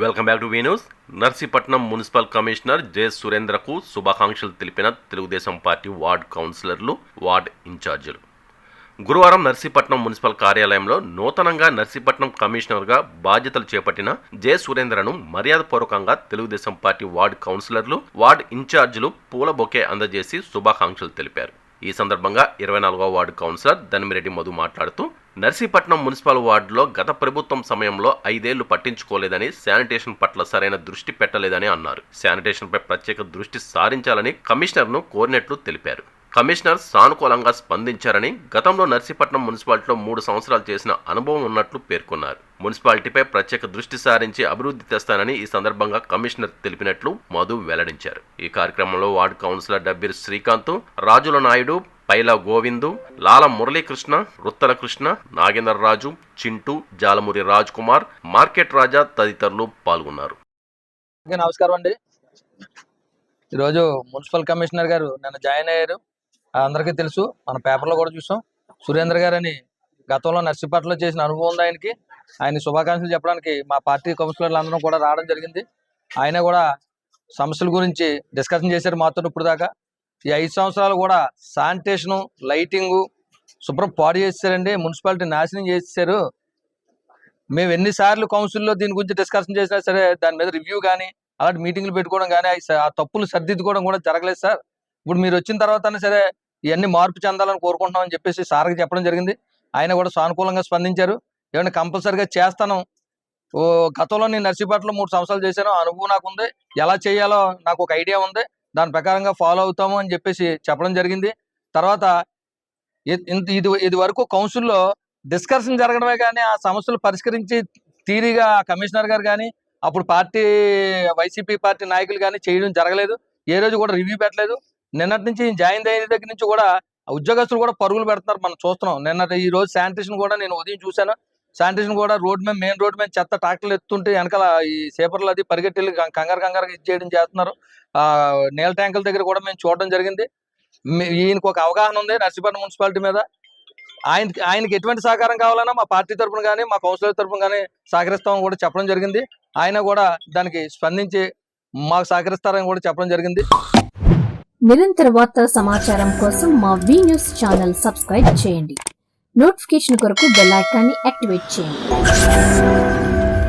Welcome back to V news Narsipatnam municipal commissioner J సురేంద్రకు శుభాకాంక్షలు తెలిపిన Telugu Desam party ward కౌన్సిలర్లు ward ఇన్ఛార్జీలు. గురువారం నర్సీపట్నం మున్సిపల్ కార్యాలయంలో నూతనంగా నర్సీపట్నం కమిషనర్గా బాధ్యతలు చేపట్టిన జె సురేంద్రను మర్యాదపూర్వకంగా తెలుగుదేశం పార్టీ వార్డ్ కౌన్సిలర్లు వార్డ్ ఇన్ఛార్జీలు పూల బొకే అందజేసి శుభాకాంక్షలు తెలిపారు. ఈ సందర్భంగా ఇరవై నాలుగో వార్డు కౌన్సిలర్ ధనిమిరెడ్డి మధు మాట్లాడుతూ నర్సీపట్నం మున్సిపల్ వార్డులో గత ప్రభుత్వం సమయంలో ఐదేళ్ళు పట్టించుకోలేదని శానిటేషన్ పట్ల సరైన దృష్టి పెట్టలేదని అన్నారు. శానిటేషన్పై ప్రత్యేక దృష్టి సారించాలని కమిషనర్ను కోరినట్లు తెలిపారు. కమిషనర్ సానుకూలంగా స్పందించారని గతంలో నర్సీపట్నం మున్సిపాలిటీలో మూడు సంవత్సరాలు చేసిన అనుభవం ఉన్నట్లు పేర్కొన్నారు. మున్సిపాలిటీపై ప్రత్యేక దృష్టి సారించి అభివృద్ధి తెస్తానని ఈ సందర్భంగా కమిషనర్ తెలిపినట్లు మధు వెల్లడించారు. ఈ కార్యక్రమంలో ward councillor Dabbir Srikanth Rajula Naidu Paila Govindu Lala Muralikrishna Ruttala Krishna Nagendraraju Chintu Jalamuri Raj Kumar market Raja తదితరులు పాల్గొన్నారు. నమస్కారం అండి. ఈరోజు మున్సిపల్ కమిషనర్ గారు నిన్న జాయిన్ అయ్యారు. అందరికీ తెలుసు మన పేపర్లో కూడా చూసాం. సురేంద్ర గారని గతంలో నర్సీపట్నంలో చేసిన అనుభవం ఉంది ఆయనకి. ఆయన శుభాకాంక్షలు చెప్పడానికి మా పార్టీ కౌన్సిలర్లు అందరం కూడా రావడం జరిగింది. ఆయన కూడా సమస్యల గురించి డిస్కషన్ చేశారు మాతో ఇప్పుడు దాకా ఈ ఐదు సంవత్సరాలు కూడా శానిటేషను లైటింగు శుభ్రం పాడు చేశారండి మున్సిపాలిటీ నాశనం చేసేసారు. మేము ఎన్నిసార్లు కౌన్సిల్లో దీని గురించి డిస్కషన్ చేసినా సరే దాని మీద రివ్యూ కానీ అలాంటి మీటింగ్లు పెట్టుకోవడం కానీ ఆ తప్పులు సర్దిద్దుకోవడం కూడా జరగలేదు సార్. ఇప్పుడు మీరు వచ్చిన తర్వాత సరే ఇవన్నీ మార్పు చెందాలని కోరుకుంటున్నామని చెప్పేసి సార్కి చెప్పడం జరిగింది. ఆయన కూడా సానుకూలంగా స్పందించారు. ఏమైనా కంపల్సరిగా చేస్తాను. ఓ గతంలో నేను నర్సీపట్నంలో మూడు సంవత్సరాలు చేశాను. ఆ అనుభవం నాకు ఉంది ఎలా చేయాలో నాకు ఒక ఐడియా ఉంది. దాని ప్రకారంగా ఫాలో అవుతాము అని చెప్పేసి చెప్పడం జరిగింది. తర్వాత ఇంత ఇది ఇది వరకు కౌన్సిల్లో డిస్కషన్ జరగడమే కానీ ఆ సమస్యలు పరిష్కరించి తీరిగా కమిషనర్ గారు కానీ అప్పుడు పార్టీ వైసీపీ పార్టీ నాయకులు కానీ చేయడం జరగలేదు. ఏ రోజు కూడా రివ్యూ పెట్టలేదు. నిన్నటి నుంచి జాయిన్ అయిన దగ్గర నుంచి కూడా ఉద్యోగస్తులు కూడా పరుగులు పెడుతున్నారు మనం చూస్తున్నాం. నిన్నటి ఈ రోజు శానిటేషన్ కూడా నేను ఉదయం చూశాను. శానిటేషన్ కూడా రోడ్ మీద మెయిన్ రోడ్ మీద చెత్త ట్రాక్టర్లు ఎత్తుంటే వెనకాల ఈ సేపర్లు అది పరిగెట్టి కంగారు కంగారు ఇది చేయడం చేస్తున్నారు. ఆ నీళ్ళ ట్యాంకుల దగ్గర కూడా మేము చూడడం జరిగింది. ఈయనకు ఒక అవగాహన ఉంది నర్సీపట్నం మున్సిపాలిటీ మీద. ఆయన ఆయనకి ఎటువంటి సహకారం కావాలన్నా మా పార్టీ తరపున కానీ మా కౌన్సిలర్ తరపున కానీ సహకరిస్తామని కూడా చెప్పడం జరిగింది. ఆయన కూడా దానికి స్పందించి మాకు సహకరిస్తారని కూడా చెప్పడం జరిగింది. నిరంతర వార్తా సమాచారం కోసం మా వి న్యూస్ ఛానల్ సబ్స్క్రైబ్ చేయండి. నోటిఫికేషన్ కొరకు బెల్ ఐకాన్ని యాక్టివేట్ చేయండి.